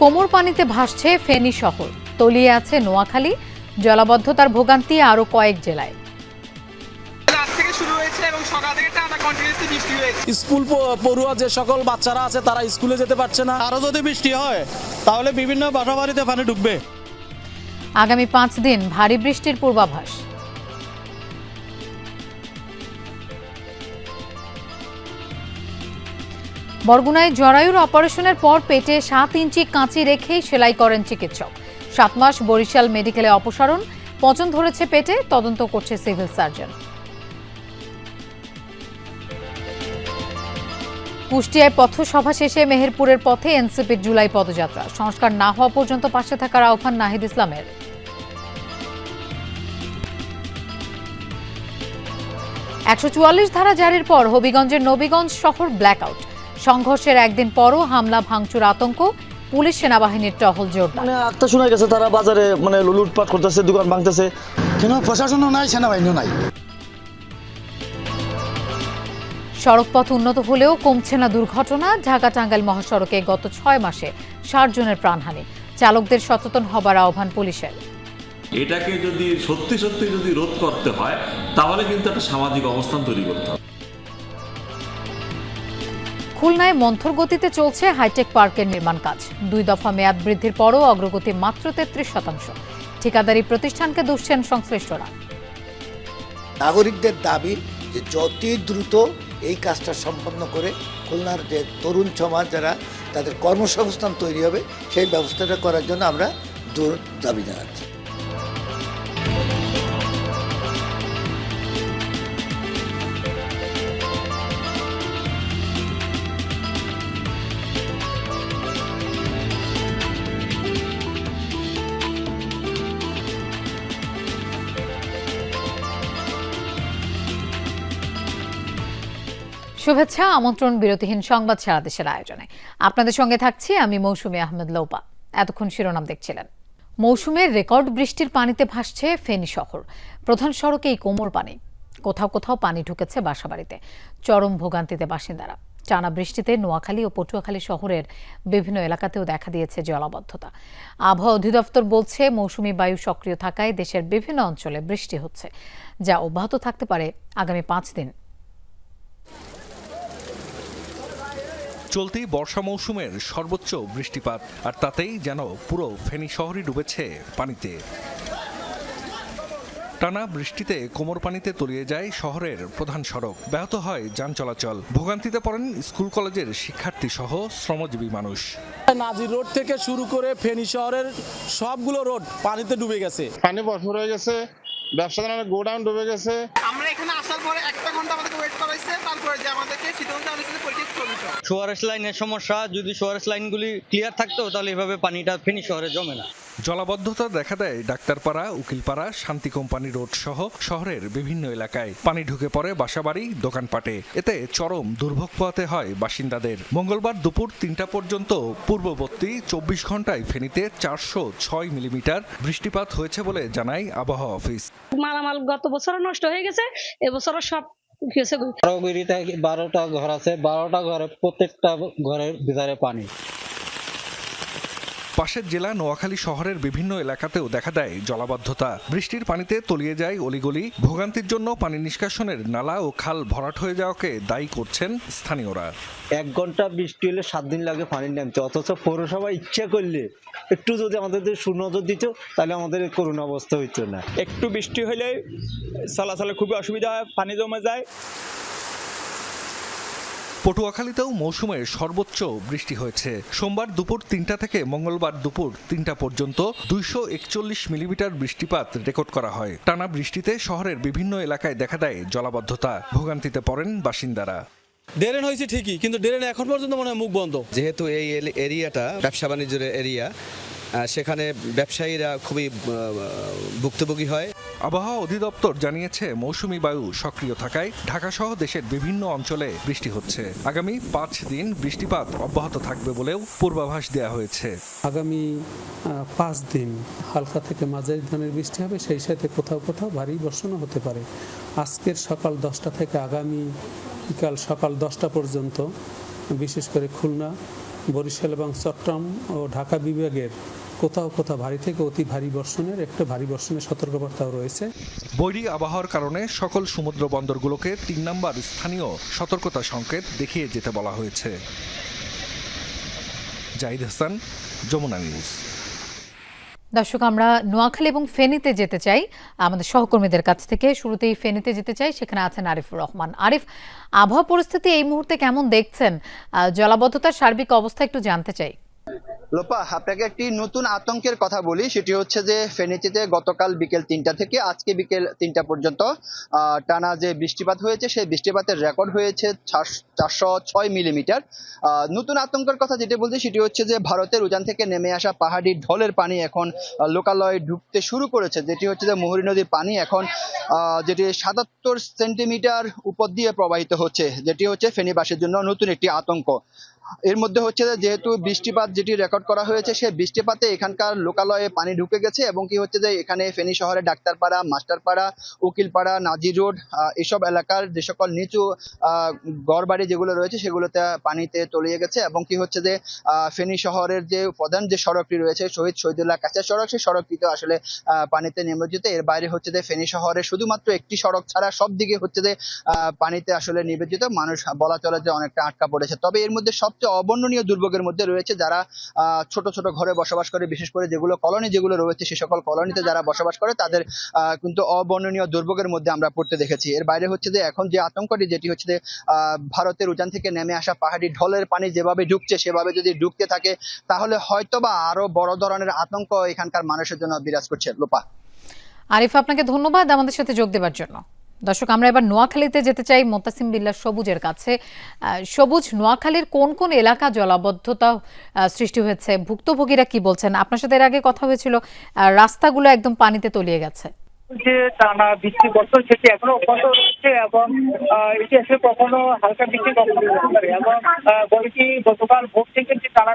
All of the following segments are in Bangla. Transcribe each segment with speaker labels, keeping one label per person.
Speaker 1: কোমর পানিতে ভাসছে ফেনী শহর। তলিয়ে আছে নোয়াখালী। জলাবদ্ধতার ভোগান্তি আরও কয়েক জেলায়।
Speaker 2: রাত থেকে শুরু হয়েছে এবং সকাল
Speaker 3: পড়ুয়া যে সকল বাচ্চারা আছে তারা স্কুলে যেতে পারছে না।
Speaker 4: আরও যদি বৃষ্টি হয় তাহলে বিভিন্ন বাসা বাড়িতে পানি ঢুকবে।
Speaker 1: আগামী পাঁচ দিন ভারী বৃষ্টির পূর্বাভাস। বরগুনায় জরায়ুর অপারেশনের পর পেটে সাত ইঞ্চি কাঁচি রেখেই সেলাই করেন চিকিৎসক। সাত মাস বরিশাল মেডিকেলে অপসারণ, পচন ধরেছে পেটে, তদন্ত করছে সিভিল সার্জন। কুষ্টিয়ায় পথসভা শেষে মেহেরপুরের পথে এনসিপির জুলাই পদযাত্রা। সংস্কার না হওয়া পর্যন্ত পাশে থাকার আহ্বান নাহিদ ইসলামের। একশো চুয়াল্লিশ ধারা জারির পর হবিগঞ্জের নবীগঞ্জ শহর ব্ল্যাকআউট। সংঘর্ষের একদিন পরও হামলা ভাঙচুর আতঙ্ক। পুলিশ সেনাবাহিনীর টহল জোরদার।
Speaker 3: মানে আত্মা শোনা গেছে তারা বাজারে মানে লুটপাট করতেছে দোকান ভাঙতেছে।
Speaker 5: কেন? প্রশাসনও নাই সেনাবাহিনীও নাই।
Speaker 1: সড়কপথ উন্নত হলেও কমছে না দুর্ঘটনা। ঢাকা টাঙ্গাইল মহাসড়কে গত ছয় মাসে ষাট জনের প্রাণহানি। চালকদের সচেতন হবার আহ্বান পুলিশের।
Speaker 6: এটাকে যদি সত্যি সত্যি যদি রোধ করতে হয় তাহলে কিন্তু একটা সামাজিক অবস্থান তৈরি করতে হবে।
Speaker 1: খুলনায় মন্থর গতিতে চলছে হাইটেক পার্কের নির্মাণ কাজ। দুই দফা মেয়াদ বৃদ্ধির পরও অগ্রগতি মাত্র তেত্রিশ শতাংশ। ঠিকাদারি প্রতিষ্ঠানকে দুষছেন সংশ্লিষ্টরা।
Speaker 7: নাগরিকদের দাবি যে যত দ্রুত এই কাজটা সম্পন্ন করে খুলনার যে তরুণ সমাজ যারা তাদের কর্মসংস্থান তৈরি হবে, সেই ব্যবস্থাটা করার জন্য আমরা দাবি জানাচ্ছি।
Speaker 1: শুভেচ্ছা, আমন্ত্রণ, বিরতিহীন সংবাদ সারা দেশের আয়োজনে। আপনাদের সঙ্গে থাকছি আমি মৌসুমী আহমেদ লৌপা। এতক্ষণ শিরোনাম দেখছিলেন। মৌসুমের রেকর্ড বৃষ্টির পানিতে ভাসছে ফেনী শহর। প্রধান সড়কেই কোমর পানি। কোথাও কোথাও পানি ঢুকেছে বাসাবাড়িতে। চরম ভোগান্তিতে বাসিন্দারা। টানা বৃষ্টিতে নোয়াখালী ও পটুয়াখালী শহরের বিভিন্ন এলাকাতেও দেখা দিয়েছে জলাবদ্ধতা। আবহাওয়া অধিদপ্তর বলছে, মৌসুমী বায়ু সক্রিয় থাকায় দেশের বিভিন্ন অঞ্চলে বৃষ্টি হচ্ছে, যা অব্যাহত থাকতে পারে আগামী পাঁচ দিন।
Speaker 8: চলতি বর্ষা মৌসুমের সর্বোচ্চ বৃষ্টিপাত আর তাতেই যেন পুরো ফেনী শহরই ডুবেছে পানিতে। টানা বৃষ্টিতে কোমর পানিতে তলিয়ে যায় শহরের প্রধান সড়ক। ব্যাহত হয় যান চলাচল। ভোগান্তিতে পড়েন স্কুল কলেজের শিক্ষার্থী সহ শ্রমজীবী মানুষ।
Speaker 3: নাজির রোড থেকে শুরু করে ফেনী শহরের সবগুলো রোড পানিতে ডুবে গেছে।
Speaker 4: পানি ভরপুর হয়ে গেছে ব্যবসাদারের গোডাউন ডুবে গেছে।
Speaker 2: আমরা এখানে আসার পরে একটা ঘণ্টা ওয়েট করাইছে তারপরে যে আমাদেরকে সিদ্ধান্ত আনিয়েছে যে পরীক্ষা স্থগিত
Speaker 9: সোয়ারেস লাইনের সমস্যা যদি সোয়ারেস লাইনগুলি ক্লিয়ার থাকতো তাহলে এভাবে পানিটা ফেনী শহরে জমে না।
Speaker 8: জলাবদ্ধতা দেখা দেয় ডাক্তারপাড়া উকিলপাড়া শান্তি কোম্পানি রোড সহ শহরের বিভিন্ন এলাকায়। পানি ঢুকে পড়ে বাসাবাড়ি দোকানপাটে। এতে চরম দুর্ভোগ পোহাতে হয় বাসিন্দাদের। মঙ্গলবার দুপুর তিনটা পর্যন্ত পূর্ববর্তী চব্বিশ ঘন্টায় ফেনীতে চারশো ছয় মিলিমিটার বৃষ্টিপাত হয়েছে বলে জানায় আবহাওয়া অফিস।
Speaker 10: মালামাল গত বছরও নষ্ট হয়ে গেছে এবছর সব গেছে
Speaker 9: বারোগিরিতে বারোটা ঘর আছে বারোটা ঘরে প্রত্যেকটা ঘরের ভিতরে পানি
Speaker 8: পাশের জেলা নোয়াখালী শহরের বিভিন্ন এলাকাতেও দেখা দেয় জলাবদ্ধতা। বৃষ্টির পানিতে তলিয়ে যায় অলিগলি। ভোগান্তির জন্য পানি নিষ্কাশনের নালা ও খাল ভরাট হয়ে যাওয়াকে দায়ী করছেন স্থানীয়রা।
Speaker 9: এক ঘণ্টা বৃষ্টি হলে সাত দিন লাগে পানি নামতে। অথচ পৌরসভা ইচ্ছা করলে একটু যদি আমাদের সুনজর দিত তাহলে আমাদের করুণ অবস্থা হইতো না।
Speaker 4: একটু বৃষ্টি হলে চলাচলে খুবই অসুবিধা হয় পানি জমে যায়।
Speaker 8: পটুয়াখালীতেও মৌসুমের সর্বোচ্চ বৃষ্টি হয়েছে। সোমবার দুপুর তিনটা থেকে মঙ্গলবার দুপুর তিনটা পর্যন্ত দুইশো একচল্লিশ মিলিমিটার বৃষ্টিপাত রেকর্ড করা হয়। টানা বৃষ্টিতে শহরের বিভিন্ন এলাকায় দেখা দেয় জলাবদ্ধতা। ভোগান্তিতে পড়েন বাসিন্দারা।
Speaker 3: ড্রেন হয়েছে ঠিকই কিন্তু ড্রেন এখন পর্যন্ত মনে হয় মুখ বন্ধ।
Speaker 11: যেহেতু এই এল- এরিয়াটা ব্যবসা বাণিজ্যের এরিয়া সেখানে ব্যবসায়ীরা খুবই ভুক্তভোগী হয়।
Speaker 8: আবহাওয়া অধিদপ্তর জানিয়েছে মৌসুমি বায়ু সক্রিয় থাকায় ঢাকাসহ দেশের বিভিন্ন অঞ্চলে বৃষ্টি হচ্ছে। আগামী পাঁচ দিন বৃষ্টিপাত অব্যাহত থাকবে বলেও পূর্বাভাস দেওয়া হয়েছে।
Speaker 12: আগামী পাঁচ দিন হালকা থেকে মাঝারি ধরনের বৃষ্টি হবে সেই সাথে কোথাও কোথাও ভারী বর্ষণও হতে পারে। আজকের সকাল দশটা থেকে আগামী বিকাল সকাল দশটা পর্যন্ত বিশেষ করে খুলনা বরিশাল এবং চট্টগ্রাম ও ঢাকা বিভাগের কোথাও কোথাও ভারী থেকে অতি ভারী বর্ষণের, একটা ভারী বর্ষণের সতর্কবার্তাও রয়েছে।
Speaker 8: বৈরী আবহাওয়ার কারণে সকল সমুদ্র বন্দরগুলোকে তিন নম্বর স্থানীয় সতর্কতা সংকেত দেখিয়ে যেতে বলা হয়েছে। জাহিদ হাসান, যমুনা নিউজ।
Speaker 1: দর্শক, আমরা নোয়াখালী এবং ফেনীতে যেতে চাই। আমাদের সহকর্মীদের কাছ থেকে শুরুতেই ফেনীতে যেতে চাই। সেখানে আছেন আরিফুর রহমান। আরিফ, আবহাওয়া পরিস্থিতি এই মুহূর্তে কেমন দেখছেন? জলাবদ্ধতার সার্বিক অবস্থা একটু জানতে চাই।
Speaker 2: লোপা, আপনাকে একটি নতুন আতঙ্কের কথা বলি। সেটি হচ্ছে যে, ফেনীতে গতকাল বিকেল তিনটা থেকে আজকে বিকেল তিনটা পর্যন্ত টানা যে বৃষ্টিপাত হয়েছে, সেই বৃষ্টিপাতের রেকর্ড হয়েছে চারশো ছয় মিলিমিটার। নতুন আতঙ্কের কথা যেটি বলছি, সেটি হচ্ছে যে, ভারতের উজান থেকে নেমে আসা পাহাড়ি ঢলের পানি এখন লোকালয়ে ঢুকতে শুরু করেছে। যেটি হচ্ছে যে, মুহুরী নদীর পানি এখন যেটি সাতাত্তর সেন্টিমিটার উপর দিয়ে প্রবাহিত হচ্ছে। যেটি হচ্ছে ফেনীবাসীর জন্য নতুন একটি আতঙ্ক। এর মধ্যে হচ্ছে যে যেহেতু বৃষ্টিপাত যেটি রেকর্ড করা হয়েছে, সেই বৃষ্টিপাতে এখানকার লোকালয়ে পানি ঢুকে গেছে এবং কি হচ্ছে যে এখানে ফেনী শহরে ডাক্তারপাড়া, মাস্টারপাড়া, উকিলপাড়া, নাজির রোড এসব এলাকার যে সকল নিচু ঘরবাড়ি যেগুলো রয়েছে সেগুলোতে পানিতে তলিয়ে গেছে এবং কি হচ্ছে যে ফেনী শহরের যে প্রধান যে সড়কটি রয়েছে, শহীদ শহীদুল্লাহ কাছের সড়ক, সেই সড়কটিতে আসলে পানিতে নিমজ্জিত। এর বাইরে হচ্ছে যে ফেনী শহরে শুধুমাত্র একটি সড়ক ছাড়া সব দিকে হচ্ছে যে পানিতে আসলে নিবেদিত মানুষ বলা চলে যে অনেকটা আটকা পড়েছে। তবে এর মধ্যে সবচেয়ে অবর্ণনীয় দুর্ভোগের মধ্যে রয়েছে যারা ছোট ছোট ঘরে বসবাস করে, বিশেষ করে যেগুলো কলোনি যেগুলো রয়েছে, সে সকল কলোনিতে যারা বসবাস করে, তাদের কিন্তু অবর্ণনীয় দুর্ভোগের মধ্যে আমরা পড়তে দেখেছি। এর বাইরে হচ্ছে যে, এখন যে আতঙ্কটি, যেটি হচ্ছে যে ভারতের উজান থেকে নেমে আসা পাহাড়ি ঢলের পানি যেভাবে ঢুকছে সেভাবে যদি ঢুকতে থাকে, তাহলে হয়তোবা আরও বড় ধরনের আতঙ্ক এখানকার মানুষের জন্য বিরাজ করছে। লোপা।
Speaker 1: আরিফ, আপনাকে ধন্যবাদ আমাদের সাথে যোগ দেওয়ার জন্য। দর্শক, আমরা এবার নোয়াখালীতে যেতে চাই মোতাসিম বিল্লাহ সবুজের কাছে। সবুজ নোয়াখালীর কোন কোন এলাকা জলাবদ্ধতা সৃষ্টি হয়েছে? ভুক্তভোগীরা কি বলছেন? আপনার সাথে এর আগে কথা হয়েছিল রাস্তাগুলো একদম পানিতে তলিয়ে গেছে।
Speaker 13: যে টানা বৃষ্টি বছর সেটি এখনও অব্যাহত রয়েছে এবং এটি আসলে কখনো হালকা বৃষ্টি কখনো এবং বলছি গতকাল ভোর থেকে যে টানা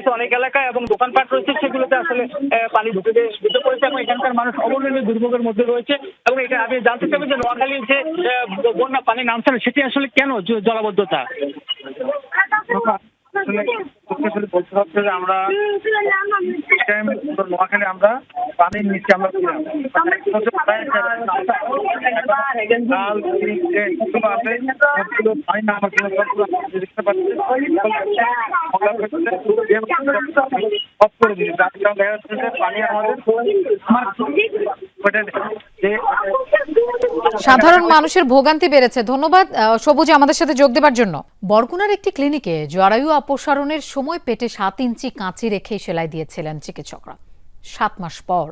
Speaker 13: রয়েছে অনেক এলাকায় এবং দোকানপাট রয়েছে সেগুলোতে আসলে আহ, পানি ঢুকে ঢুকে পড়েছে এবং এখানকার মানুষ অবর্ণনীয় দুর্ভোগের মধ্যে রয়েছে এবং এটা আমি জানতে চাইব যে নোয়াখালীর যে আহ, বন্যা পানি নামছে না সেটি আসলে কেন জ-
Speaker 14: আসলে বলতে হচ্ছে যে আমরা নোয়াখালী আমরা পানির নিচে আমরা পানি আমাদের
Speaker 1: সাধারণ মানুষের ভোগান্তি বেড়েছে। ধন্যবাদ সবুজ আমাদের সাথে যোগ দেবার জন্য। বরগুনার একটি ক্লিনিকে জরায়ু অপসারণের সময় পেটে সাত ইঞ্চি কাঁচি রেখে সেলাই দিয়েছিলেন চিকিৎসকরা। সাত মাস পর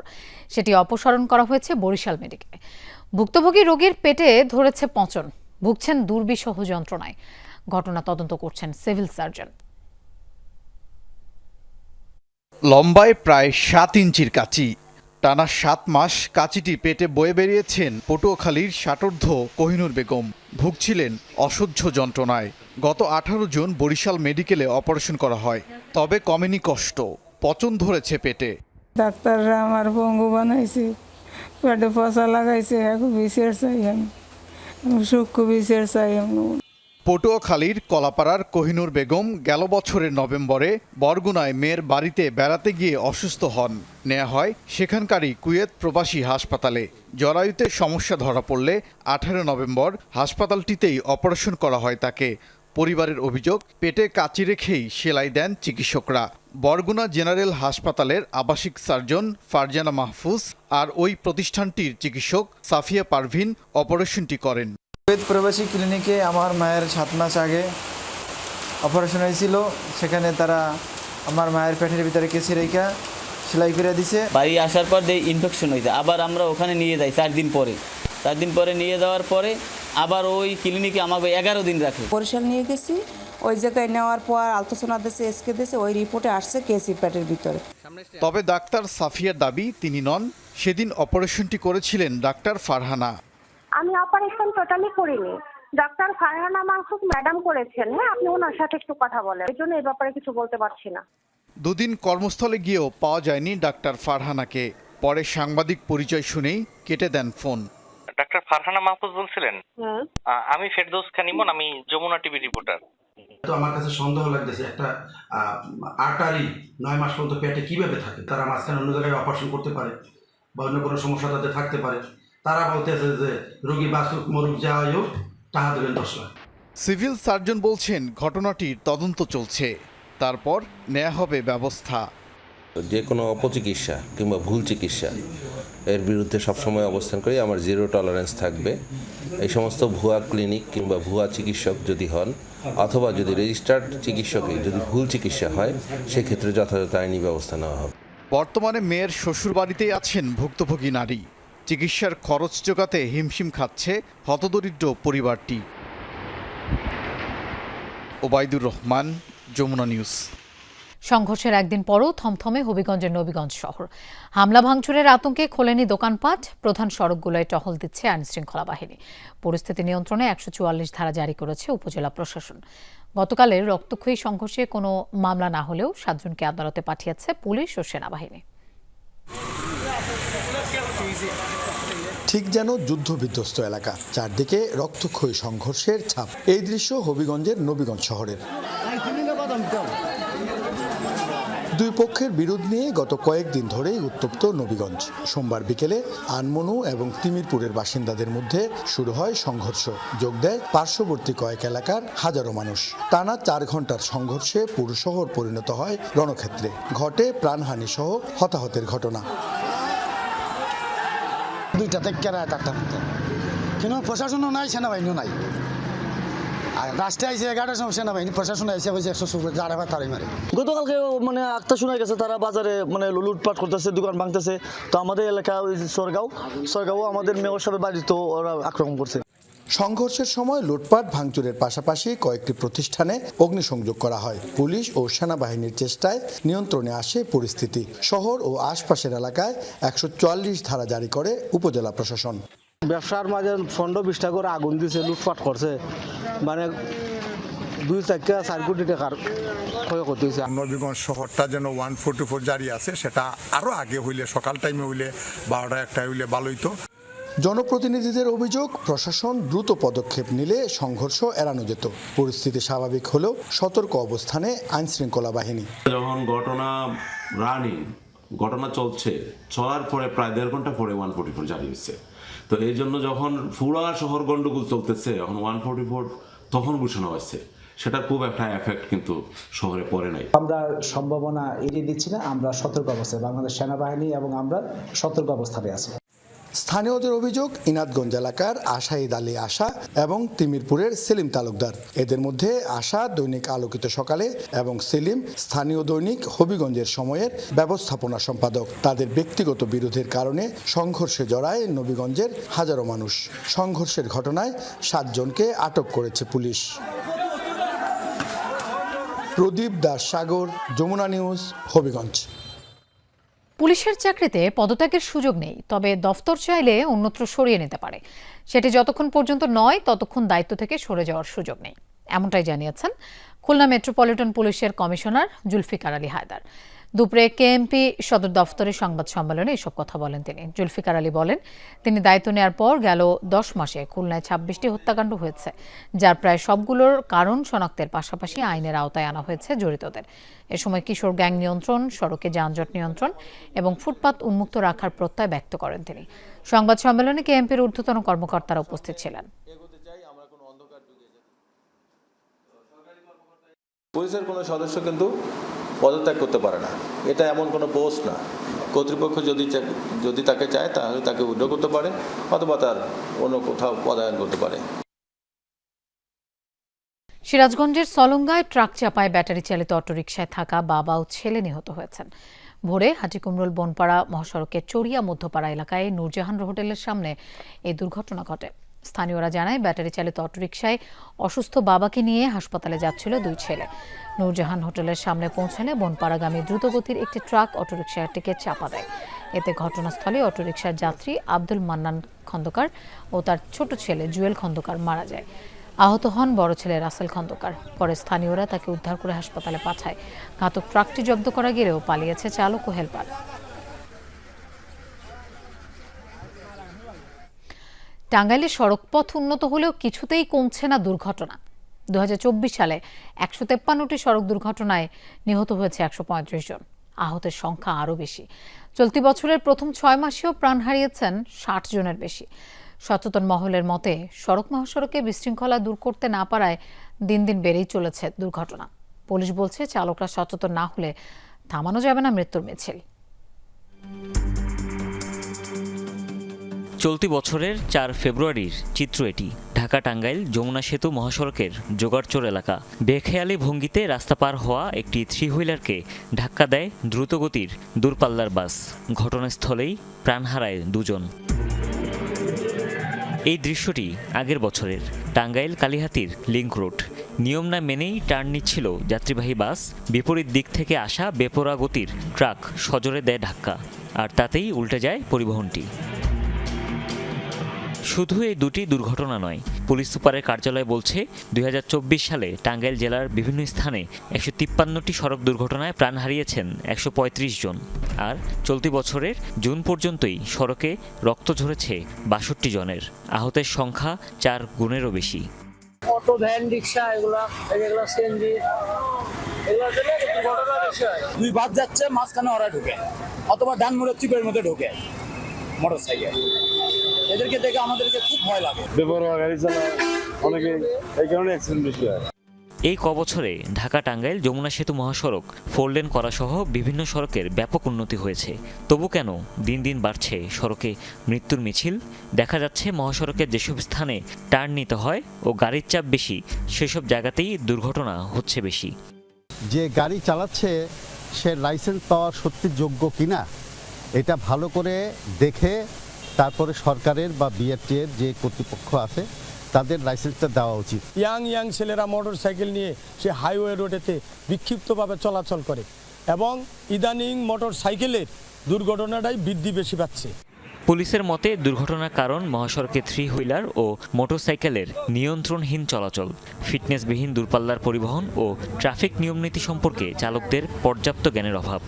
Speaker 1: সেটি অপসারণ করা হয়েছে বরিশাল মেডিকেলে ভুক্তভোগী রোগীর পেটে ধরেছে পচন। ভুগছেন দুর্বিষহ যন্ত্রণায়। ঘটনা তদন্ত করছেন সিভিল সার্জন।
Speaker 15: লম্বায় প্রায় সাত ইঞ্চির কাচি। টানা সাত মাস কাচিটি পেটে বয়ে বেরিয়েছেন পটুয়াখালীর ষাটোর্ধ কোহিনুর বেগম। ভুগছিলেন অসহ্য যন্ত্রণায়। গত আঠারো জুন বরিশাল মেডিকেলে অপারেশন করা হয়। তবে কমেনি কষ্ট। পচন ধরেছে পেটে।
Speaker 16: ডাক্তাররা আমার পঙ্গু বানাইছে। পেটে পচা লাগাইছে। এখন বিষের চাই আমি। সূক্ষ্ম বিষের চাই আমি।
Speaker 15: পটুয়াখালীর কলাপাড়ার কোহিনুর বেগম গেল বছরের নভেম্বরে বরগুনায় মেয়ের বাড়িতে বেড়াতে গিয়ে অসুস্থ হন। নেওয়া হয় সেখানকারই কুয়েত প্রবাসী হাসপাতালে। জরায়ুতে সমস্যা ধরা পড়লে আঠারো নভেম্বর হাসপাতালটিতেই অপারেশন করা হয় তাকে। পরিবারের অভিযোগ, পেটে কাচি রেখেই সেলাই দেন চিকিৎসকরা। বরগুনা জেনারেল হাসপাতালের আবাসিক সার্জন ফারজানা মাহফুজ আর ওই প্রতিষ্ঠানটির চিকিৎসক সাফিয়া পারভিন অপারেশনটি করেন।
Speaker 17: কুয়েত প্রবাসী ক্লিনিকে আমার মায়ের সাত মাস আগে অপারেশন হয়েছিল। সেখানে তারা আমার মায়ের পেটের ভিতরে কেসি রেখা সেলাই করে দিছে।
Speaker 18: বাড়ি আসার পর দিয়ে ইনফেকশন হয়েছে আবার আমরা ওখানে নিয়ে যাই চার দিন পরে। চার দিন পরে নিয়ে যাওয়ার পরে আবার ওই ক্লিনিকে আমাকে এগারো দিন রাখে।
Speaker 16: বরিশাল নিয়ে গেছি। ওই জায়গায় নেওয়ার পর আলট্রাসোনার দেশে এসকে দিয়েছে ওই রিপোর্টে আসছে কেসি পেটের ভিতরে।
Speaker 15: তবে ডাক্তার সাফিয়ার দাবি তিনি নন। সেদিন অপারেশনটি করেছিলেন ডাক্তার ফারহানা।
Speaker 19: আমি অপারেশন টোটালি করিনি। ডাক্তার ফারহানা মাহফুজ ম্যাডাম করেছেন হ্যাঁ? আপনি ওনার সাথে একটু কথা বলেন। এই জন্য এই ব্যাপারে কিছু বলতে পারছি না।
Speaker 15: দুদিন কর্মস্থলে গিয়েও পাওয়া যায়নি ডাক্তার ফারহানাকে। পরে সাংবাদিক পরিচয় শুনেই কেটে দেন ফোন।
Speaker 20: ডাক্তার ফারহানা মাহফুজ বলছিলেন আমি ফেরদৌস খানিমন আমি যমুনা টিভি রিপোর্টার
Speaker 21: তো আমার কাছে সন্দেহ লাগতেছে একটা আর্টারি নয় মাস পর্যন্ত পেটে কীভাবে থাকে? তারা মাঝখানে অন্য জায়গায় অপারেশন করতে পারে বা অন্য কোনো সমস্যা তাদের থাকতে পারে। তারা বলতেছে যে রোগী বাসুক মরুক যাওয়াই হোক টাকা দেবেন দশ লাখ।
Speaker 15: সিভিল সার্জন বলছেন ঘটনাটির তদন্ত চলছে। তারপর নেওয়া হবে ব্যবস্থা।
Speaker 22: যে কোনো অপচিকিৎসা কিংবা ভুল চিকিৎসা এর বিরুদ্ধে সবসময় অবস্থান করি। আমার জিরো টলারেন্স থাকবে। এই সমস্ত ভুয়া ক্লিনিক কিংবা ভুয়া চিকিৎসক যদি হন অথবা যদি রেজিস্টার্ড চিকিৎসকে যদি ভুল চিকিৎসা হয় সেক্ষেত্রে যথাযথ আইনি ব্যবস্থা নেওয়া হবে।
Speaker 15: বর্তমানে মেয়ের শ্বশুর বাড়িতেই আছেন ভুক্তভোগী নারী। চিকিৎসার খরচ জোগাতে হিমশিম খাচ্ছে হতদরিদ্র পরিবারটি। ওবায়দুর রহমান, যমুনা নিউজ।
Speaker 1: সংঘর্ষের একদিন পরও থমথমে হবিগঞ্জের নবীগঞ্জ শহর। হামলা ভাঙচুরের আতঙ্কে খোলেনি দোকানপাট, প্রধান সড়কগুলোয় টহল দিচ্ছে আইনশৃঙ্খলা বাহিনী। পরিস্থিতি নিয়ন্ত্রণে একশো চুয়াল্লিশ ধারা জারি করেছে উপজেলা প্রশাসন। গতকালের রক্তক্ষয়ী সংঘর্ষে কোনো মামলা না হলেও সাতজনকে আদালতে পাঠিয়েছে পুলিশ ও সেনাবাহিনী।
Speaker 23: ঠিক যেন যুদ্ধ বিধ্বস্ত এলাকা। চারদিকে রক্তক্ষয়ী সংঘর্ষের ছাপ। এই দৃশ্য হবিগঞ্জের নবীগঞ্জ শহরের। দুই পক্ষের বিরোধ নিয়ে গত কয়েকদিন ধরেই উত্তপ্ত নবীগঞ্জ। সোমবার বিকেলে আনমনু এবং তিমিরপুরের বাসিন্দাদের মধ্যে শুরু হয় সংঘর্ষ। যোগ দেয় পার্শ্ববর্তী কয়েক এলাকার হাজারো মানুষ। টানা চার ঘণ্টার সংঘর্ষে পুরো শহর পরিণত হয় রণক্ষেত্রে। ঘটে প্রাণহানি সহ হতাহতের ঘটনা।
Speaker 5: দুইটা থেকে কেরা চারটা মধ্যে কিন্তু প্রশাসনও নাই, সেনাবাহিনীও নাই। আর রাষ্ট্রে আইসে এগারোটার সময় সেনাবাহিনী, প্রশাসন আইসে বলছে একশো সুপার যারা বা তারাই মারে।
Speaker 9: গতকালকে মানে আক্তা শোনা গেছে, তারা বাজারে মানে লুটপাট করতেছে, দোকান ভাঙতেছে। তো আমাদের এলাকা, ওই সরগাঁও সরগাঁও আমাদের মেয়র সাহেবের বাড়ি তো ওরা আক্রমণ করছে।
Speaker 23: সংঘর্ষের সময় লুটপাট ভাঙচুরের পাশাপাশি কয়েকটি প্রতিষ্ঠানে অগ্নিসংযোগ করা হয়। পুলিশ ও সেনাবাহিনীর চেষ্টায় নিয়ন্ত্রণে আসে পরিস্থিতি। শহর ও আশপাশের এলাকায় একশো ধারা জারি করে উপজেলা প্রশাসন।
Speaker 9: ব্যবসার মাঝে ফন্ড বিশটা করে আগুন দিছে লুটপাট করছে। মানে দুই চারটা চার কোটি টাকার ক্ষয়ক্ষতি হয়েছে।
Speaker 24: নবীগঞ্জ শহরটা যেন ওয়ান ফোর্টি ফোর জারি আছে সেটা আরও আগে হইলে সকাল টাইমে হইলে বারোটা একটা হইলে ভালোই তো
Speaker 23: জনপ্রতিনিধিদের অভিযোগ প্রশাসন দ্রুত পদক্ষেপ নিলে সংঘর্ষ এড়ানো যেত। পরিস্থিতি স্বাভাবিক হলেও সতর্ক অবস্থানে আইনশৃঙ্খলা বাহিনী।
Speaker 6: যখন ঘটনা রানিং ঘটনা চলছে চলার পরে প্রায় দেড় ঘণ্টা পরে ওয়ান ফোর্টি ফোর জারি হয়েছে। তো এই জন্য যখন পুরা শহর গন্ডগোল চলতেছে এখন ওয়ান ফোর্টি ফোর তখন ঘোষণা হয়েছে। সেটা খুব একটা এফেক্ট কিন্তু শহরে পড়ে নাই।
Speaker 25: আমরা সম্ভাবনা এড়িয়ে দিচ্ছি না আমরা সতর্ক অবস্থায় বাংলাদেশ সেনাবাহিনী এবং আমরা সতর্ক অবস্থানে আছি।
Speaker 23: স্থানীয়দের অভিযোগ ইনাদগঞ্জ এলাকার আশাইদ আলী আশা এবং তিমিরপুরের সেলিম তালুকদার। এদের মধ্যে আশা দৈনিক আলোকিত সকালে এবং সেলিম স্থানীয় দৈনিক হবিগঞ্জের সময়ের ব্যবস্থাপনা সম্পাদক। তাদের ব্যক্তিগত বিরোধের কারণে সংঘর্ষে জড়ায় নবীগঞ্জের হাজারো মানুষ। সংঘর্ষের ঘটনায় সাতজনকে আটক করেছে পুলিশ। প্রদীপ দাস সাগর, যমুনা নিউজ, হবিগঞ্জ।
Speaker 1: পুলিশের চাকরিতে পদত্যাগের সুযোগ নেই, তবে দফতর চাইলে অন্যত্র সরিয়ে নিতে পারে। সেটি যতক্ষণ পর্যন্ত নয়, ততক্ষণ দায়িত্ব থেকে সরে যাওয়ার সুযোগ নেই। এমনটাই জানিয়েছেন খুলনা মেট্রোপলিটন পুলিশের কমিশনার জুলফিকার আলী হায়দার। দুপুরে কেএমপি সদর দফতরে সংবাদ সম্মেলনে এসব কথা বলেন তিনি। জুলফিকার আলী বলেন তিনি দায়িত্ব নেওয়ার পর গেল দশ মাসে খুলনায় ছাব্বিশটি হত্যাকাণ্ড হয়েছে যার প্রায় সবগুলোর কারণ শনাক্তের পাশাপাশি আইনের আওতায় আনা হয়েছে জড়িতদের। এ সময় কিশোর গ্যাং নিয়ন্ত্রণ সড়কে যানজট নিয়ন্ত্রণ এবং ফুটপাত উন্মুক্ত রাখার প্রত্যয় ব্যক্ত করেন তিনি। সংবাদ সম্মেলনে কেএমপির ঊর্ধ্বতন কর্মকর্তারা উপস্থিত ছিলেন।
Speaker 26: পুলিশের কোনো সদস্য কিন্তু পদত্যাগ করতে পারে না। এটা এমন কোনো পোস্ট না। কর্তৃপক্ষ যদি যদি তাকে চায়, তাহলে তাকে উইড্রো করতে পারে, অথবা তার অন্য কোথাও পদায়ন করতে পারে।
Speaker 1: সিরাজগঞ্জের সলঙ্গায় ট্রাক চাপায় ব্যাটারি চালিত অটোরিকশায় থাকা বাবা ও ছেলে নিহত হয়েছেন। ভোরে হাটিকুমরুল বনপাড়া মহাসড়কের চড়িয়া মধ্যপাড়া এলাকায় নূরজাহান হোটেলের সামনে এই দুর্ঘটনা ঘটে। স্থানীয়রা জানায়, ব্যাটারি চালিত অটোরিকশায় অসুস্থ বাবাকে নিয়ে হাসপাতালে যাচ্ছিল দুই ছেলে। নূরজাহান হোটেলের সামনে পৌঁছালে বনপাড়াগামী দ্রুতগতির একটি ট্রাক অটোরিকশাটিকে চাপা দেয়। এতে ঘটনাস্থলে অটোরিকশার যাত্রী আব্দুল মান্নান খন্দকার ও তার ছোট ছেলে জুয়েল খন্দকার মারা যায়। আহত হন বড় ছেলে রাসেল খন্দকার। পরে স্থানীয়রা তাকে উদ্ধার করে হাসপাতালে পাঠায়। ঘাতক ট্রাকটি জব্দ করা গেলেও পালিয়েছে চালক ও হেলপার। টাঙ্গাইলে সড়কপথ উন্নত হলেও কিছুতেই কমছে না দুর্ঘটনা। দুহাজার চব্বিশ সালে একশো তেপ্পান্নটি সড়ক দুর্ঘটনায় নিহত হয়েছে একশো পঁয়ত্রিশ জন। আহতের সংখ্যা আরও বেশি। চলতি বছরের প্রথম ছয় মাসেও প্রাণ হারিয়েছেন ষাট জনের বেশি। সচেতন মহলের মতে, সড়ক মহাসড়কে বিশৃঙ্খলা দূর করতে না পারায় দিন দিন বেড়েই চলেছে দুর্ঘটনা। পুলিশ বলছে, চালকরা সচেতন না হলে থামানো যাবে না মৃত্যুর মিছিল।
Speaker 27: চলতি বছরের চার ফেব্রুয়ারির চিত্র এটি। ঢাকা টাঙ্গাইল যমুনা সেতু মহাসড়কের জোগাড়চোর এলাকা। বেখেয়ালি ভঙ্গিতে রাস্তা পার হওয়া একটি থ্রি হুইলারকে ধাক্কা দেয় দ্রুতগতির দূরপাল্লার বাস। ঘটনাস্থলেই প্রাণ হারায় দুজন। এই দৃশ্যটি আগের বছরের টাঙ্গাইল কালিহাতির লিঙ্ক রোড। নিয়ম না মেনেই টার্ন নিচ্ছিল যাত্রীবাহী বাস। বিপরীত দিক থেকে আসা বেপরা গতির ট্রাক সজোরে দেয় ধাক্কা। আর তাতেই উল্টে যায় পরিবহনটি। শুধু এই দুটি দুর্ঘটনা নয় পুলিশ সুপারের কার্যালয় বলছে দু হাজার চব্বিশ সালে টাঙ্গাইল জেলার বিভিন্ন স্থানে একশো তিপ্পান্নটি সড়ক দুর্ঘটনায় প্রাণ হারিয়েছেন একশো পঁয়ত্রিশ জন। আর চলতি বছরের জুন পর্যন্তই সড়কে রক্ত ঝরেছে বাষট্টি জনের। আহতের সংখ্যা চার গুণেরও বেশি।
Speaker 28: অটো ভ্যান রিক্সা এগুলা এগুলো সিএনজি এগুলো দুই বাদ যাচ্ছে মাঝখানে ওরা ঢুকে। অথবা ডান মুড়ের চিপের মধ্যে ঢুকে। মোটর সাইকেল এদেরকে দেখে আমাদেরকে খুব ভয় লাগে।
Speaker 29: বেপরোয়া গাড়ি চালায় অনেকে এই কারণে অ্যাক্সিডেন্ট বেশি হয়।
Speaker 27: এই কবছরে ঢাকা টাঙ্গাইল যমুনা সেতু মহাসড়ক ফোর লেন করা সহ বিভিন্ন সড়কের ব্যাপক উন্নতি হয়েছে। তবু কেন দিন দিন বাড়ছে সড়কে মৃত্যুর মিছিল? দেখা যাচ্ছে মহাসড়কের যেসব স্থানে টার্ন নিতে হয় ও গাড়ির চাপ বেশি সেসব জায়গাতেই দুর্ঘটনা হচ্ছে বেশি।
Speaker 30: যে গাড়ি চালাচ্ছে সে লাইসেন্স পাওয়ার সত্যি যোগ্য কিনা এটা ভালো করে দেখে তারপরে সরকারের বা বিআরটিএর যে কর্তৃপক্ষ আছে তাদের লাইসেন্সটা দেওয়া উচিত।
Speaker 28: ইয়াং ইয়াং ছেলেরা মোটর সাইকেল নিয়ে সে হাইওয়ে রোডেতে বিক্ষিপ্তভাবে চলাচল করে এবং ইদানিং মোটর সাইকেলের দুর্ঘটনাটাই বৃদ্ধি বেশি পাচ্ছে।
Speaker 27: পুলিশের মতে দুর্ঘটনার কারণ মহাসড়কে থ্রি হুইলার ও মোটরসাইকেলের নিয়ন্ত্রণহীন চলাচল ফিটনেসবিহীন দূরপাল্লার পরিবহন ও ট্রাফিক নিয়মনীতি সম্পর্কে চালকদের পর্যাপ্ত জ্ঞানের অভাব।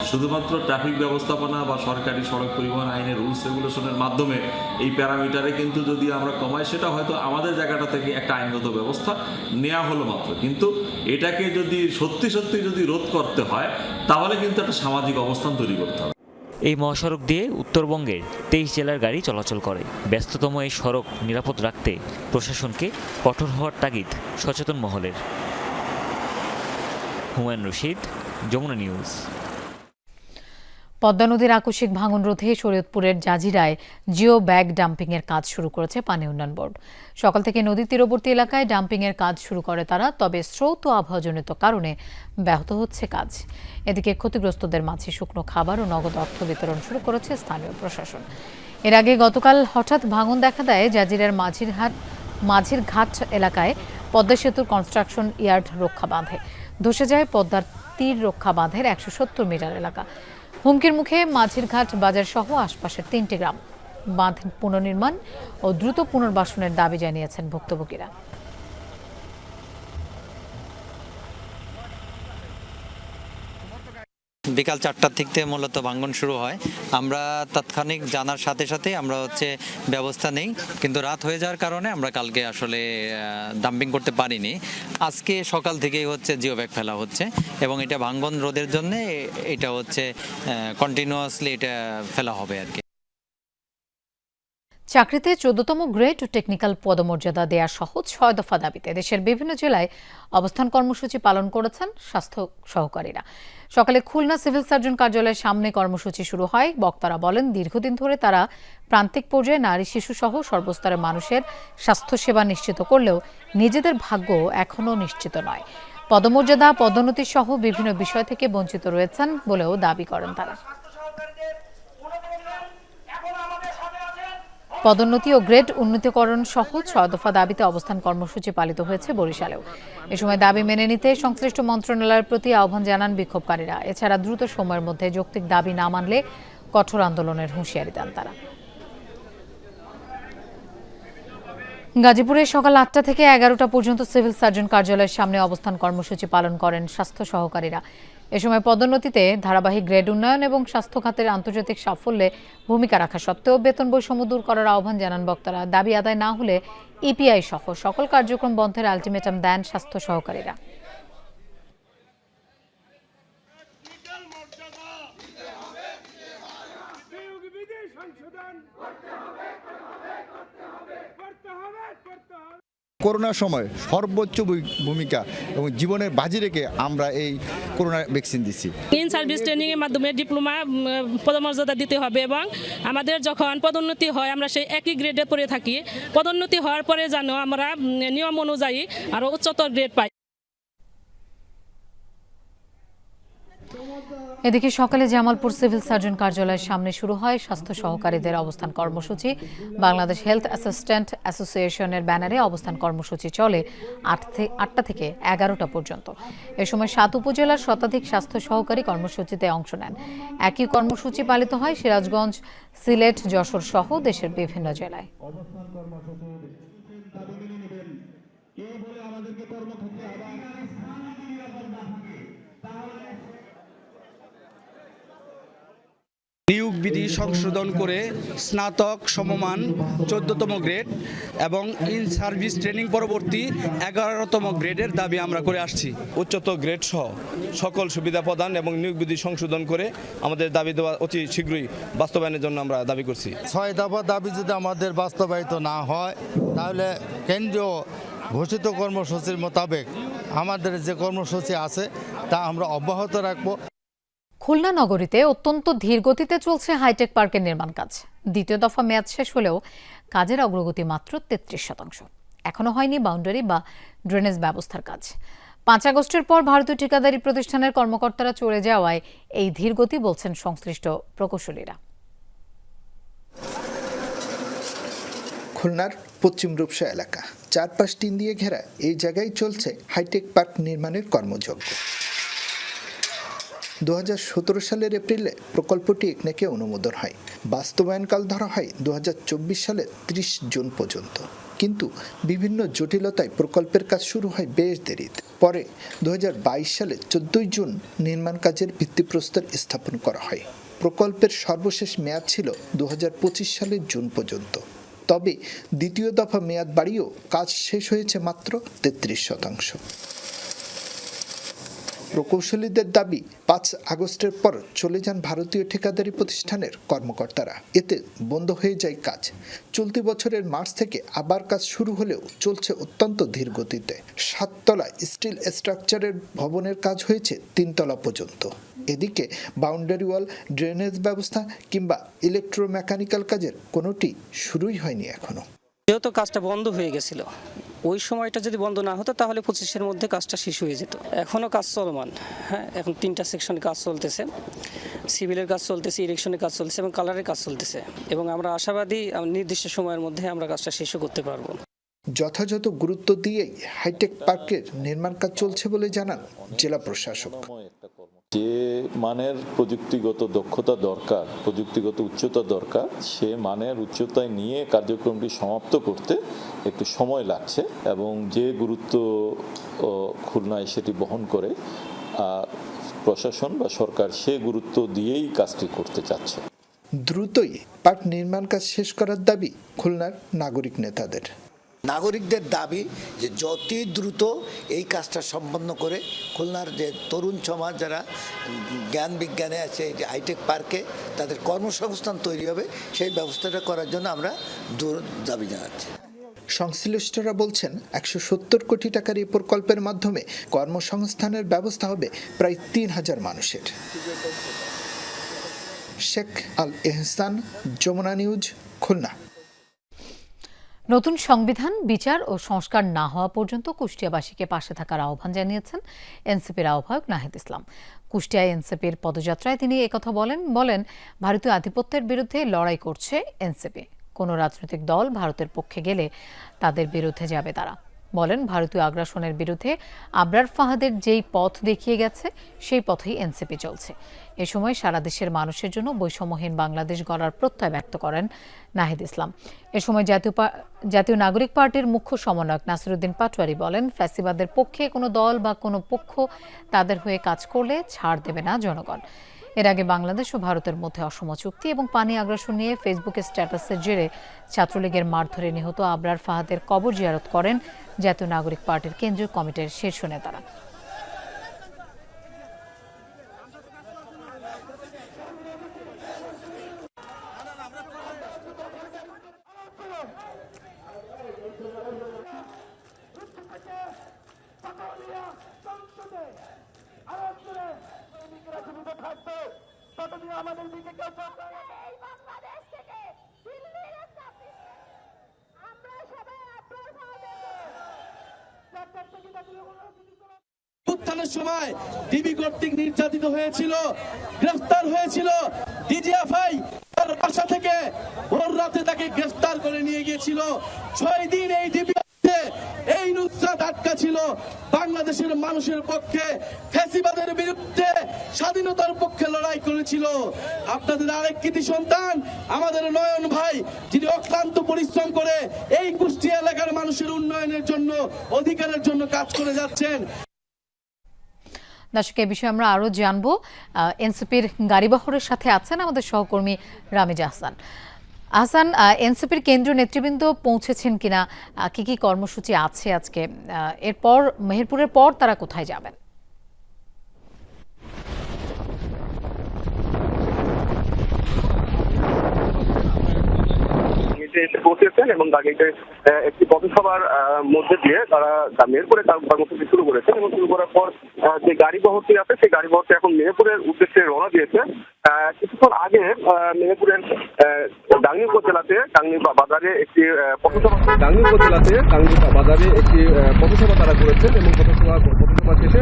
Speaker 6: শুধুমাত্র ট্রাফিক ব্যবস্থাপনা বা সরকারি সড়ক পরিবহন আইনের রুলস রেগুলেশনের মাধ্যমে এই প্যারামিটারে কিন্তু যদি আমরা কমাই, সেটা হয়তো আমাদের জায়গাটা থেকে একটা আইনগত ব্যবস্থা নেওয়া হলো মাত্র। কিন্তু এটাকে যদি সত্যি সত্যি যদি রোধ করতে হয়, তাহলে কিন্তু একটা সামাজিক অবস্থান তৈরি করতে হবে।
Speaker 27: এই মহাসড়ক দিয়ে উত্তরবঙ্গের তেইশ জেলার গাড়ি চলাচল করে। ব্যস্ততম এই সড়ক নিরাপদ রাখতে প্রশাসনকে কঠোর হওয়ার তাগিদ সচেতন মহলের। হুমায়ুন রশিদ, যমুনা নিউজ।
Speaker 1: পদ্মা নদীর আকস্মিক ভাঙন রোধে শরীয়তপুরের জাজিরায় জিও ব্যাগ ডাম্পিং এর কাজ শুরু করেছে পানি উন্নয়ন বোর্ড। সকাল থেকে নদীর তীরবর্তী এলাকায় ডাম্পিং এর কাজ শুরু করে তারা, তবে স্রোত ও আবহাওয়াজনিত কারণে ব্যাহত হচ্ছে কাজ। এদিকে ক্ষতিগ্রস্তদের মাঝে শুকনো খাবার ও নগদ অর্থ বিতরণ শুরু করেছে স্থানীয় প্রশাসন। এর আগে গতকাল হঠাৎ ভাঙন দেখা দেয় জাজিরার মাঝিরহাট মাঝির ঘাট এলাকায় পদ্মা সেতুর কনস্ট্রাকশন ইয়ার্ড রক্ষা বাঁধে। ধসে যায় পদ্মার তীর রক্ষা বাঁধের একশো সত্তর মিটার এলাকা। হুমকির মুখে মাঝিরঘাট বাজার সহ আশপাশের তিনটি গ্রাম। বাঁধ পুনর্নির্মাণ ও দ্রুত পুনর্বাসনের দাবি জানিয়েছেন ভুক্তভোগীরা।
Speaker 31: বিকাল চারটার থেকে মূলত ভাঙ্গন শুরু হয়। আমরা তাৎক্ষণিক জানার সাথে সাথে আমরা হচ্ছে ব্যবস্থা নেই। কিন্তু রাত হয়ে যাওয়ার কারণে আমরা কালকে আসলে ডাম্পিং করতে পারিনি। আজকে সকাল থেকেই হচ্ছে জিও ব্যাগ ফেলা হচ্ছে এবং এটা ভাঙ্গন রোধের জন্য এটা হচ্ছে কন্টিনিউয়াসলি এটা ফেলা হবে আর কি।
Speaker 1: চাকরিতে চোদ্দতম গ্রেড ও টেকনিক্যাল পদমর্যাদা দেয়া সহ ছয় দফা দাবিতে দেশের বিভিন্ন জেলায় অবস্থান কর্মসূচি পালন করেছেন স্বাস্থ্য সহকারীরা। সকালে খুলনা সিভিল সার্জন কার্যালয়ের সামনে কর্মসূচি শুরু হয়। বক্তারা বলেন, দীর্ঘদিন ধরে তারা প্রান্তিক পর্যায়ে নারী, শিশু সহ সর্বস্তরের মানুষের স্বাস্থ্যসেবা নিশ্চিত করলেও নিজেদের ভাগ্য এখনও নিশ্চিত নয়। পদমর্যাদা, পদোন্নতি সহ বিভিন্ন বিষয় থেকে বঞ্চিত রয়েছেন বলেও দাবি করেন তারা। পদোন্নতি ও গ্রেড উন্নীতকরণ সহ ছয় দফা দাবিতে অবস্থান কর্মসূচি পালিত হয়েছে বরিশালেও। এ সময় দাবি মেনে নিতে সংশ্লিষ্ট মন্ত্রণালয়ের প্রতি আহ্বান জানান বিক্ষোভকারীরা। এছাড়া দ্রুত সময়ের মধ্যে যৌক্তিক দাবি না মানলে কঠোর আন্দোলনের হুঁশিয়ারি দেন তারা। গাজীপুরে সকাল আটটা থেকে এগারোটা পর্যন্ত সিভিল সার্জন কার্যালয়ের সামনে অবস্থান কর্মসূচি পালন করেন স্বাস্থ্য সহকারীরা। এ সময় পদোন্নতিতে ধারাবাহিক গ্রেড উন্নয়ন এবং স্বাস্থ্য খাতের আন্তর্জাতিক সাফল্যে ভূমিকা রাখা সত্ত্বেও বেতন বৈষম্য দূর করার আহ্বান জানান বক্তারা। দাবি আদায় না হলে ইপিআই সহ সকল কার্যক্রম বন্ধের আলটিমেটাম দেন স্বাস্থ্য সহকারীরা।
Speaker 32: করোনার সময় সর্বোচ্চ ভূমিকা এবং জীবনের বাজি রেখে আমরা এই করোনা ভ্যাকসিন দিচ্ছি
Speaker 33: ইন সার্ভিস ট্রেনিং এর মাধ্যমে ডিপ্লোমা পদমর্যাদা দিতে হবে এবং আমাদের যখন পদোন্নতি হয়, আমরা সেই একই গ্রেডে পড়ে থাকি। পদোন্নতি হওয়ার পরে যেন আমরা নিয়ম অনুযায়ী আরও উচ্চতর গ্রেড পাই।
Speaker 1: এদিকে সকালে জামালপুর সিভিল সার্জন কার্যালয়ের সামনে শুরু হয় স্বাস্থ্য সহকারীদের অবস্থান কর্মসূচি। বাংলাদেশ হেলথ অ্যাসিস্ট্যান্ট অ্যাসোসিয়েশনের ব্যানারে অবস্থান কর্মসূচি চলে আটটা থেকে এগারোটা পর্যন্ত। এ সময় সাত উপজেলার শতাধিক স্বাস্থ্য সহকারী কর্মসূচিতে অংশ নেন। একই কর্মসূচি পালিত হয় সিরাজগঞ্জ, সিলেট, যশোর সহ দেশের বিভিন্ন জেলায়।
Speaker 34: নিয়োগ বিধি সংশোধন করে স্নাতক সমমান চোদ্দতম গ্রেড এবং ইন সার্ভিস ট্রেনিং পরবর্তী এগারোতম গ্রেডের দাবি আমরা করে আসছি।
Speaker 29: উচ্চতর গ্রেড সহ সকল সুবিধা প্রদান এবং নিয়োগ বিধি সংশোধন করে আমাদের দাবি দেওয়া অতি শীঘ্রই বাস্তবায়নের জন্য আমরা দাবি করছি।
Speaker 32: ছয় দফা দাবি যদি আমাদের বাস্তবায়িত না হয় তাহলে কেন্দ্রীয় ঘোষিত কর্মসূচির মোতাবেক আমাদের যে কর্মসূচি আছে তা আমরা অব্যাহত রাখব।
Speaker 1: খুলনা নগরীতে অত্যন্ত ধীর গতিতে চলছে হাইটেক পার্কের নির্মাণ কাজ। দ্বিতীয় দফা মেয়াদ শেষ হলেও কাজের অগ্রগতি মাত্র তেত্রিশ শতাংশ। এখনও হয়নি বাউন্ডারি বা ড্রেনেজ ব্যবস্থার কাজ। পাঁচ আগস্টের পর ভারতীয় ঠিকাদারি প্রতিষ্ঠানের কর্মকর্তারা চলে যাওয়ায় এই ধীর গতি বলছেন সংশ্লিষ্ট প্রকৌশলীরা।
Speaker 35: খুলনার পশ্চিম রূপসা এলাকা। চারপাশ টিন দিয়ে ঘেরা এই জায়গায় চলছে হাইটেক পার্ক নির্মাণের কর্মযজ্ঞ। দু হাজার সতেরো সালের এপ্রিলে প্রকল্পটি একনেকে অনুমোদন হয়। বাস্তবায়নকাল ধরা হয় দু হাজার চব্বিশ সালের ত্রিশ জুন পর্যন্ত। কিন্তু বিভিন্ন জটিলতায় প্রকল্পের কাজ শুরু হয় বেশ দেরিতে। পরে দু হাজার বাইশ সালে চোদ্দই জুন নির্মাণ কাজের ভিত্তিপ্রস্তর স্থাপন করা হয়। প্রকল্পের সর্বশেষ মেয়াদ ছিল দু হাজার পঁচিশ সালের জুন পর্যন্ত। তবে দ্বিতীয় দফা মেয়াদ বাড়িয়েও কাজ শেষ হয়েছে মাত্র তেত্রিশ শতাংশ। প্রকৌশলীদের দাবি, পাঁচ আগস্টের পর চলে যান ভারতীয় ঠিকাদারি প্রতিষ্ঠানের কর্মকর্তারা। এতে বন্ধ হয়ে যায় কাজ। চলতি বছরের মার্চ থেকে আবার কাজ শুরু হলেও চলছে অত্যন্ত ধীর গতিতে সাততলা স্টিল স্ট্রাকচারের ভবনের কাজ হয়েছে তিনতলা পর্যন্ত। এদিকে বাউন্ডারি ওয়াল, ড্রেনেজ ব্যবস্থা কিংবা ইলেকট্রোমেকানিক্যাল কাজের কোনোটি শুরুই হয়নি এখনও।
Speaker 36: যেহেতু কাজটা বন্ধ হয়ে গেছিল, ওই সময়টা যদি বন্ধ না হতো তাহলে পঁচিশের মধ্যে কাজটা শেষ হয়ে যেত। এখনও কাজ চলমান হ্যাঁ? এখন তিনটা সেকশনে কাজ চলতেছে। সিভিলের কাজ চলতেছে, ইলেকশনের কাজ চলতেছে এবং কালারের কাজ চলতেছে এবং আমরা আশাবাদী নির্দিষ্ট সময়ের মধ্যে আমরা কাজটা শেষও করতে পারব।
Speaker 35: যথাযথ গুরুত্ব দিয়েই হাইটেক পার্কের নির্মাণ কাজ চলছে বলে জানান জেলা প্রশাসক।
Speaker 37: যে মানের প্রযুক্তিগত দক্ষতা দরকার, প্রযুক্তিগত উচ্চতা দরকার, সে মানের উচ্চতায় নিয়ে কার্যক্রমটি সমাপ্ত করতে একটু সময় লাগছে এবং যে গুরুত্ব খুলনায় সেটি বহন করে প্রশাসন বা সরকার সে গুরুত্ব দিয়েই কাজটি করতে চাচ্ছে।
Speaker 35: দ্রুতই পার্ক নির্মাণ কাজ শেষ করার দাবি খুলনার নাগরিক নেতাদের।
Speaker 38: নাগরিকদের দাবি যে যত দ্রুত এই কাজটা সম্পন্ন করে, খুলনার যে তরুণ সমাজ যারা জ্ঞান বিজ্ঞানে আছে, যে হাইটেক পার্কে তাদের কর্মসংস্থান তৈরি হবে, সেই ব্যবস্থাটা করার জন্য আমরা দূর দাবি জানাচ্ছি।
Speaker 35: সংশ্লিষ্টরা বলছেন, একশো সত্তর কোটি টাকার এই প্রকল্পের মাধ্যমে কর্মসংস্থানের ব্যবস্থা হবে প্রায় তিন হাজার মানুষের। শেখ আল এহসান যমুনা নিউজ, খুলনা।
Speaker 1: নতুন সংবিধান, বিচার ও সংস্কার না হওয়া পর্যন্ত কুষ্টিয়াবাসীকে পাশে থাকার আহ্বান জানিয়েছেন এনসিপির আহ্বায়ক নাহিদ ইসলাম। কুষ্টিয়া এনসিপির পদযাত্রায় তিনি একথা বলেন বলেন, ভারতীয় আধিপত্যের বিরুদ্ধে লড়াই করছে এনসিপি। কোনো রাজনৈতিক দল ভারতের পক্ষে গেলে তাদের বিরুদ্ধে যাবে তারা। বলেন, ভারতীয় আগ্রাসনের বিরুদ্ধে আবরার ফাহাদের যেই পথ দেখিয়ে গেছে, সেই পথেই এনসিপি চলছে। এ সময় সারা দেশের মানুষের জন্য বৈষম্যহীন বাংলাদেশ গড়ার প্রত্যয় ব্যক্ত করেন নাহিদ ইসলাম। এ সময় জাতীয় জাতীয় নাগরিক পার্টির মুখ্য সমন্বয়ক নাসিরুদ্দিন পাটোয়ারি বলেন, ফ্যাসিবাদের পক্ষে কোনো দল বা কোনো পক্ষ তাদের হয়ে কাজ করলে ছাড় দেবে না জনগণ। এর আগে বাংলাদেশ ও ভারতের মধ্যে অসম চুক্তি এবং পানি আগ্রাসন নিয়ে ফেসবুকে স্ট্যাটাসের জেরে ছাত্রলীগের মারধরে নিহত আবরার ফাহাদের কবর জিয়ারত করেন জাতীয় নাগরিক পার্টির কেন্দ্রীয় কমিটির শীর্ষ নেতারা
Speaker 39: উত্থানের সময় ডিবি কর্তৃক নির্যাতিত হয়েছিল গ্রেফতার হয়েছিল ডিজিএফআই তার বাসা থেকে ভোর রাতে তাকে গ্রেফতার করে নিয়ে গিয়েছিল ছয় দিন এই ডিবি এই নুসরাত আটকা ছিল বাংলাদেশের মানুষের পক্ষে ফ্যাসিবাদের বিরুদ্ধে স্বাধীনতার পক্ষে লড়াই করেছিল আপনাদের আরেক কৃতি সন্তান, আমাদের নয়ন ভাই, যিনি অক্লান্ত পরিশ্রম করে এই কুষ্টিয়া এলাকার মানুষের উন্নয়নের জন্য, অধিকারের জন্য কাজ করে যাচ্ছেন।
Speaker 1: দর্শক, এই বিষয়ে আমরা আরও জানব। এনসিপির গাড়িবহরের সাথে আছেন আমাদের সহকর্মী রামিজ আহসান আহসান এনসিপির কেন্দ্রীয় নেতৃবৃন্দ পৌঁছেছেন কিনা? কি কি কর্মসূচি আছে আজকে? এরপর, মেহেরপুরের পর তারা কোথায় যাবেন?
Speaker 40: গাড়িতে এসে পৌঁছেছেন এবং গাড়িতে একটি পথসভার মধ্যে দিয়ে তারা মেহেরপুরে তার কর্মসূচি শুরু করেছেন এবং শুরু করার পর যে গাড়ি বহরটি আছে সেই গাড়ি বহরটি এখন মেহেরপুরের উদ্দেশ্যে রওনা দিয়েছে। কিছুক্ষণ আগে মেহেরপুরের ডাঙ্গি উপজেলাতে ডাঙ্গি বাজারে একটি পথসভা ডাঙ্গি উপজেলাতে ডাঙ্গি বাজারে একটি পথসভা তারা করেছেন এবং পথসভা পথসভা শেষে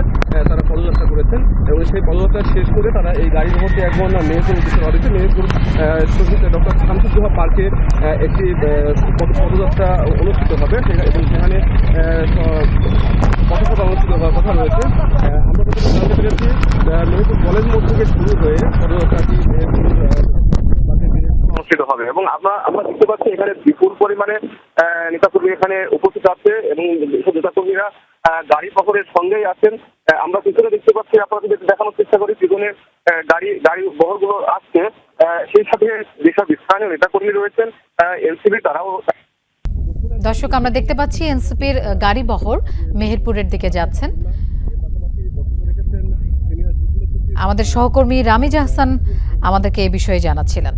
Speaker 40: তারা পদযাত্রা করেছেন এবং সেই পদযাত্রা শেষ করে তারা এই গাড়ি বহরটি এখন মেহেরপুর উদ্দেশ্যে রওনা দিয়েছে। মেহেরপুর ডক্টর শামসুদ্দোহা পার্কে একটি পদযাত্রা অনুষ্ঠিত হবে। এবং সেখানে পথসভা অনুষ্ঠিত হওয়ার কথা রয়েছে। আমরা জানতে পেরেছি মেহেরপুর কলেজ মোড় থেকে শুরু হয়ে পদযাত্রাটি অনুষ্ঠিত হবে। এবং আমরা আমরা দেখতে পাচ্ছি এখানে বিপুল পরিমাণে নেতাকর্মী এখানে উপস্থিত আছে এবং নেতাকর্মীরা গাড়ি বহরের সঙ্গেই আছেন। আমরা পিছনে দেখতে পাচ্ছি, আপনাদের দেখানোর চেষ্টা করি, পিছনে গাড়ি গাড়ি বহরগুলো আসছে। সেই সাথে যেসব স্থানীয় নেতাকর্মী রয়েছেন এনসিবি তারাও
Speaker 1: দর্শক, আমরা দেখতে পাচ্ছি এনসিপির গাড়ি বহর মেহেরপুরের দিকে যাচ্ছেন। আমাদের সহকর্মী রামিজ আহসান আমাদেরকে এই বিষয়ে জানাচ্ছিলেন।